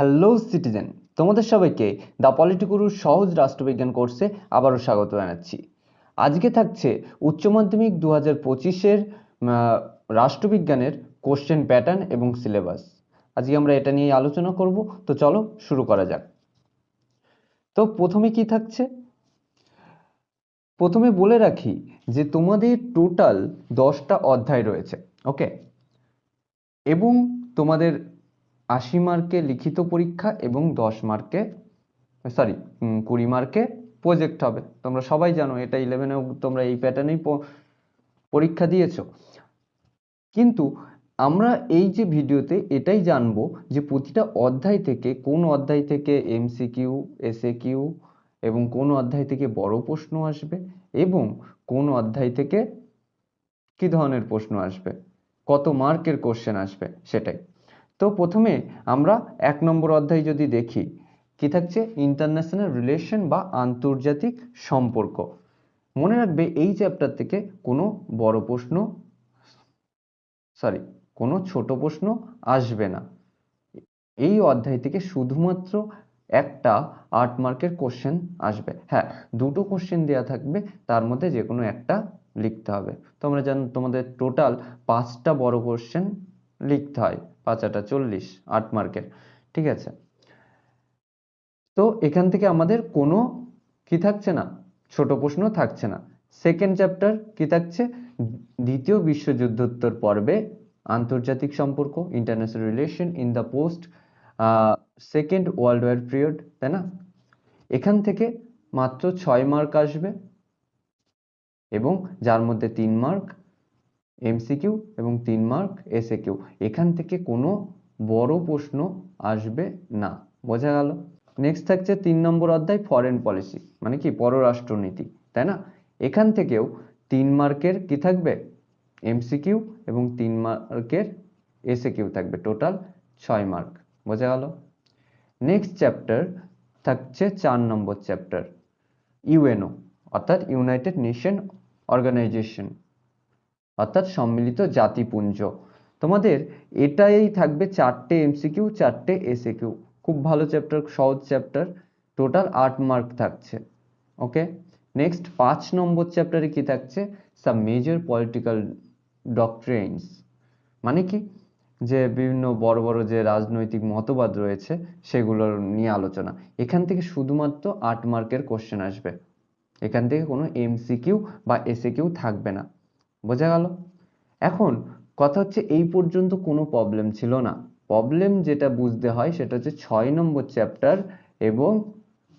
Hello citizen তোমাদের সবাইকে the পলিটিকুরুর সহজ রাষ্ট্রবিজ্ঞান কোর্সে আবারও স্বাগত জানাচ্ছি। আজকে থাকছে উচ্চ মাধ্যমিক দু হাজার পঁচিশের রাষ্ট্রবিজ্ঞানের কোশ্চেন প্যাটার্ন এবং সিলেবাস আজকে আমরা এটা নিয়ে আলোচনা করব। তো চলো শুরু করা যাক। তো প্রথমে কি থাকছে? প্রথমে বলে রাখি যে তোমাদের টোটাল দশটা অধ্যায় রয়েছে ওকে এবং তোমাদের আশি মার্কে লিখিত পরীক্ষা এবং দশ মার্কে সরি কুড়ি মার্কে প্রজেক্ট হবে। তোমরা সবাই জানো, এটা ইলেভেনেও তোমরা এই প্যাটার্নেই পরীক্ষা দিয়েছ। কিন্তু আমরা এই যে ভিডিওতে এটাই জানব যে প্রতিটা অধ্যায় থেকে কোন অধ্যায় থেকে এমসিকিউ এসএ কিউ এবং কোন অধ্যায় থেকে বড় প্রশ্ন আসবে এবং কোন অধ্যায় থেকে কি ধরনের প্রশ্ন আসবে, কত মার্কের কোশ্চেন আসবে, সেটাই। তো প্রথমে আমরা এক নম্বর অধ্যায় যদি দেখি, কি থাকছে? ইন্টারন্যাশনাল রিলেশন বা আন্তর্জাতিক সম্পর্ক। মনে রাখবে এই চ্যাপ্টার থেকে কোনো বড় প্রশ্ন সরি কোনো ছোট প্রশ্ন আসবে না। এই অধ্যায় থেকে শুধুমাত্র একটা আট মার্কের কোশ্চেন আসবে। হ্যাঁ দুটো কোশ্চেন দেওয়া থাকবে, তার মধ্যে যে কোনো একটা লিখতে হবে। তোমরা জানো, তোমাদের টোটাল পাঁচটা বড় কোশ্চেন লিখতে হয়। পাঁচ আটা চল্লিশ আট মার্কের, ঠিক আছে? তো এখান থেকে আমাদের কোনো কি থাকছে না? ছোট প্রশ্ন থাকছে না। সেকেন্ড চ্যাপ্টার কি থাকছে? দ্বিতীয় বিশ্বযুদ্ধোত্তর পর্বে আন্তর্জাতিক সম্পর্ক international relation in the post second world war period তাই না? এখান থেকে মাত্র ছয় মার্ক আসবে এবং যার মধ্যে তিন মার্ক এমসিকিউ এবং তিন মার্ক এসএ কিউ এখান থেকে কোনো বড় প্রশ্ন আসবে না। বোঝা গেল? নেক্সট থাকছে তিন নম্বর অধ্যায় ফরেন পলিসি মানে কি? পররাষ্ট্রনীতি। তাই না? এখান থেকেও তিন মার্কের কি থাকবে? এমসিকিউ এবং তিন মার্কের এসএ কিউ থাকবে। টোটাল ছয় মার্ক। বোঝা গেল? নেক্সট চ্যাপ্টার থাকছে চার নম্বর চ্যাপ্টার ইউএনও অর্থাৎ ইউনাইটেড নেশন অর্গানাইজেশন অর্থাৎ সম্মিলিত জাতিপুঞ্জ। তোমাদের এটাই থাকবে চারটে এমসিকিউ চারটে এসএ কিউ খুব ভালো চ্যাপ্টার সহজ চ্যাপ্টার টোটাল আট মার্ক থাকছে। ওকে নেক্সট পাঁচ নম্বর চ্যাপ্টারে কি থাকছে? সাম মেজর পলিটিক্যাল ডক্ট্রেন্স মানে কি? যে বিভিন্ন বড় বড় যে রাজনৈতিক মতবাদ রয়েছে, সেগুলোর নিয়ে আলোচনা। এখান থেকে শুধুমাত্র আট মার্কের কোশ্চেন আসবে। এখান থেকে কোনো এমসিকিউ বা এসএ কিউ থাকবে না। বোঝা গেল? এখন কথা হচ্ছে এই পর্যন্ত কোনো প্রবলেম ছিল না। প্রবলেম যেটা বুঝতে হয় সেটা হচ্ছে ছয় নম্বর চ্যাপ্টার এবং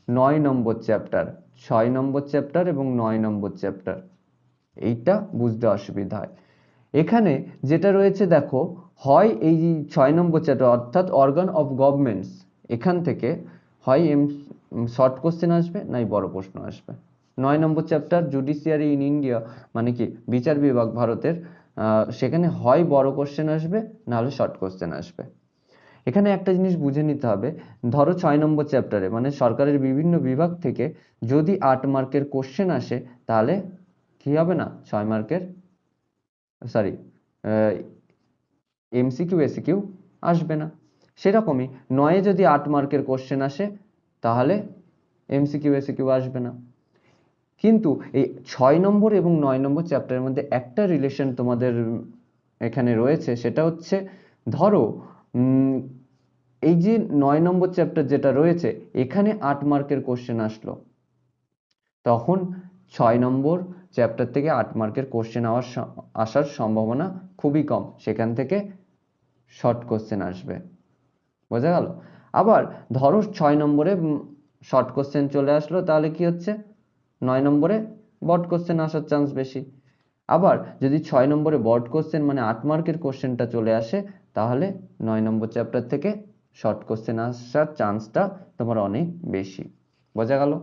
নয় নম্বর চ্যাপ্টার ছয় নম্বর চ্যাপ্টার এবং নয় নম্বর চ্যাপ্টার এইটা বুঝতে অসুবিধা হয়। এখানে যেটা রয়েছে দেখো, হয় এই ছয় নম্বর চ্যাপ্টার অর্থাৎ অর্গান অফ গভর্নমেন্টস এখান থেকে হয় এম শর্ট কোশ্চেন আসবে, নাই বড় প্রশ্ন আসবে। নয় নম্বর চ্যাপ্টার জুডিশিয়ারি ইন ইন্ডিয়া মানে কি? বিচার বিভাগ ভারতের সেখানে হয় বড় কোশ্চেন আসবে, নাহলে শর্ট কোশ্চেন আসবে। এখানে একটা জিনিস বুঝে নিতে হবে, ধরো ছয় নম্বর চ্যাপ্টারে মানে সরকারের বিভিন্ন বিভাগ থেকে যদি আট মার্কের কোশ্চেন আসে, তাহলে কি হবে না? ছয় মার্কের সরি এমসিকিউ এসিকিউ আসবে না। সেরকমই নয়ে যদি আট মার্কের কোশ্চেন আসে, তাহলে এমসিকিউ এসিকিউ আসবে না। কিন্তু এই ছয় নম্বর এবং নয় নম্বর চ্যাপ্টারের মধ্যে একটা রিলেশন তোমাদের এখানে রয়েছে, সেটা হচ্ছে ধরো এই যে নয় নম্বর চ্যাপ্টার যেটা রয়েছে, এখানে আট মার্কের কোশ্চেন আসলো। তখন ছয় নম্বর চ্যাপ্টার থেকে আট মার্কের কোশ্চেন আওয়ার আসার সম্ভাবনা খুবই কম। সেখান থেকে শর্ট কোশ্চেন আসবে। বোঝা গেল? আবার ধরো ছয় নম্বরে শর্ট কোশ্চেন চলে আসলো, তাহলে কি হচ্ছে? নয় নম্বরে বট কোশ্চেন আসার চান্স বেশি। আবার যদি ছয় নম্বরে বট কোশ্চেন মানে আট মার্কের কোশ্চেনটা চলে আসে, তাহলে নয় নম্বর চ্যাপ্টার থেকে শর্ট কোশ্চেন আসার চান্সটা তোমার অনেক বেশি। বোঝা গেল?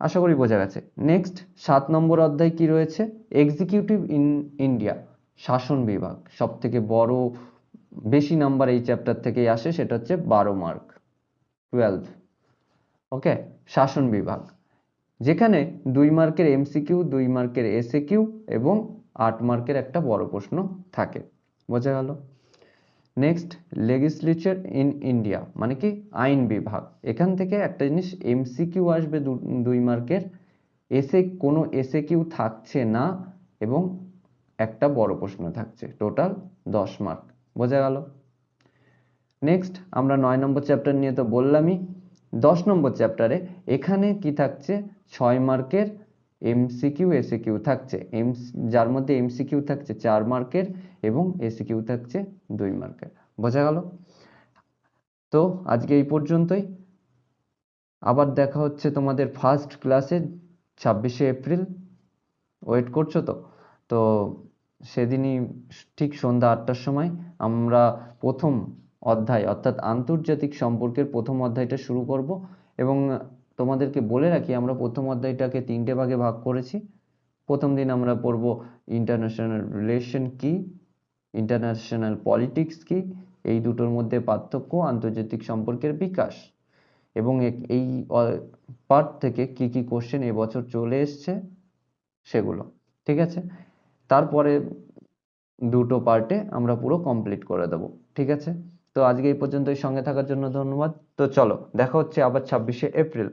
আশা করি বোঝা গেছে। নেক্সট সাত নম্বর অধ্যায় কি রয়েছে? এক্সিকিউটিভ ইন ইন্ডিয়া শাসন বিভাগ। সব থেকে বড়, বেশি নাম্বার এই চ্যাপ্টার থেকেই আসে, সেটা হচ্ছে বারো মার্ক। টুয়েলভ ওকে শাসন বিভাগ। যেখানে দুই মার্কের এমসিকিউ দুই মার্কের এসএ কিউ এবং আট মার্কের একটা বড় প্রশ্ন থাকে। বোঝা গেল? নেক্সট লেজিসলেচার ইন ইন্ডিয়া মানে কি? আইন বিভাগ। এখান থেকে একটা জিনিস এমসিকিউ আসবে দুই মার্কের। এসে কোনো এসে কিউ থাকছে না এবং একটা বড় প্রশ্ন থাকছে। টোটাল দশ মার্ক। বোঝা গেল? নেক্সট আমরা নয় নম্বর চ্যাপ্টার নিয়ে তো বললামই। দশ নম্বর চ্যাপ্টারে এখানে কি থাকছে? ছয় মার্কের এমসিকিউ, এসিকিউ থাকছে। এম যার মধ্যে এমসিকিউ থাকছে চার মার্কের এবং এসিকিউ থাকছে দুই মার্কের। বোঝা গেল? তো আজকে এই পর্যন্তই। আবার দেখা হচ্ছে তোমাদের ফার্স্ট ক্লাসে ছাব্বিশে এপ্রিল। ওয়েট করছ তো? তো সেদিনই ঠিক সন্ধ্যা আটটার সময় আমরা প্রথম অধ্যায়, অর্থাৎ আন্তর্জাতিক সম্পর্কের প্রথম অধ্যায়টা শুরু করব এবং তোমাদেরকে বলে রাখি, আমরা প্রথম অধ্যায়টাকে তিনটে ভাগে ভাগ করেছি। প্রথম দিন আমরা পড়ব ইন্টারন্যাশনাল রিলেশন কি ইন্টারন্যাশনাল পলিটিক্স কি, এই দুটোর মধ্যে পার্থক্য, আন্তর্জাতিক সম্পর্কের বিকাশ। এবং এই পার্ট থেকে কি কি কোশ্চেন এবছর চলে এসছে, সেগুলো, ঠিক আছে? তারপরে দুটো পার্টে আমরা পুরো কমপ্লিট করে দেবো, ঠিক আছে? তো আজকে এই পর্যন্তই সঙ্গে থাকার জন্য ধন্যবাদ। তো চলো, দেখা হচ্ছে আবার ছাব্বিশে এপ্রিল।